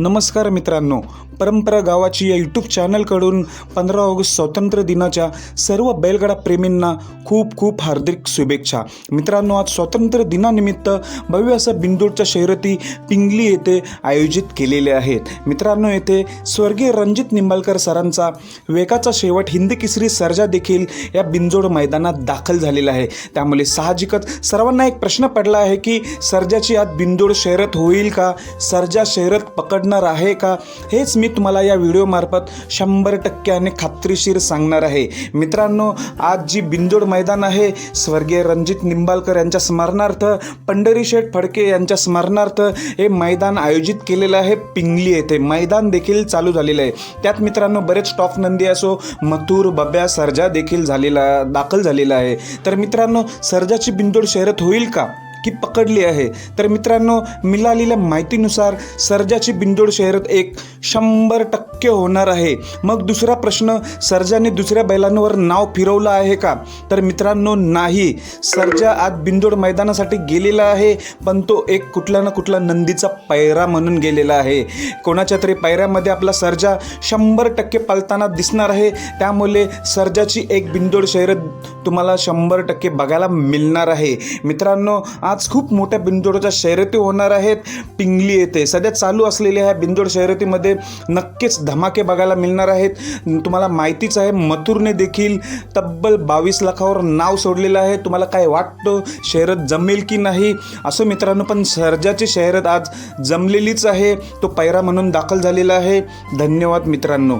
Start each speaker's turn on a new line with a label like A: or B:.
A: नमस्कार मित्रांनो. परंपरा गावाची या यूट्यूब चॅनलकडून पंधरा ऑगस्ट स्वातंत्र्य दिनाच्या सर्व बैलगाडा प्रेमींना खूप खूप हार्दिक शुभेच्छा. मित्रांनो आज स्वातंत्र्य दिनानिमित्त भव्य असं बिंदूरच्या शहरती पिंगली येथे आयोजित केलेले आहेत. मित्रांनो येथे स्वर्गीय रणजित निंबाळकर सरांचा वेगाचा शेवट हिंदी किसरी सर्जा देखील या बिंजोड मैदानात दाखल झालेला आहे. त्यामुळे साहजिकच सर्वांना एक प्रश्न पडला आहे की सर्जाची आज बिंदोड शहरत होईल का? सर्जा शर्यत पकडणार आहे का? हेच मी तुम्हाला या व्हिडिओमार्फत शंभर टक्क्याने खात्रीशीर सांगणार आहे. मित्रांनो आज जी बिंजोड मैदान आहे स्वर्गीय रणजित निंबाळकर यांच्या स्मरणार्थ पंढरी शेठ फडके यांच्या स्मरणार्थ हे मैदान आयोजित केलेलं आहे पिंगली येथे. मैदान देखील चालू झालेलं आहे. त्यात मित्रांनो बरेच टॉप नंदी असो मथुर बब्या सर्जा देखील झालेला दाखल झालेला आहे. तर मित्रांनो सर्जाची बिंदोड शर्यत होईल का? की पकडली आहे. तर मित्रांनो मिळालेल्या माहितीनुसार सर्जाची बिंदोड शहरात एक शंभर टक्के होणार आहे. मग दुसरा प्रश्न सर्जाने दुसऱ्या बैलांवर नाव फिरवलं आहे का? तर मित्रांनो नाही. सर्जा आज बिंदोड मैदानासाठी गेलेला आहे पण तो एक कुठला ना कुठला नंदीचा पैरा म्हणून गेलेला आहे. कोणाच्या तरी पैऱ्यामध्ये आपला सर्जा शंभर टक्के पालताना दिसणार आहे. त्यामुळे सर्जाची एक बिंदोड शहरात तुम्हाला शंभर टक्के बघायला मिळणार आहे. मित्रांनो आज आज खूप मोठ्या बिंदोडच्या शर्यती होणार आहेत. पिंगली येथे सध्या चालू असलेल्या ह्या बिंदोड शर्यतीमध्ये नक्कीच धमाके बघायला मिळणार आहेत. तुम्हाला माहितीच आहे मथुरने देखील तब्बल बावीस लाखावर नाव सोडलेलं आहे. तुम्हाला काय वाटतं शर्यत जमेल की नाही? असं मित्रांनो पण सर्जाची शर्यत आज जमलेलीच आहे. तो पैरा म्हणून दाखल झालेला आहे. धन्यवाद मित्रांनो.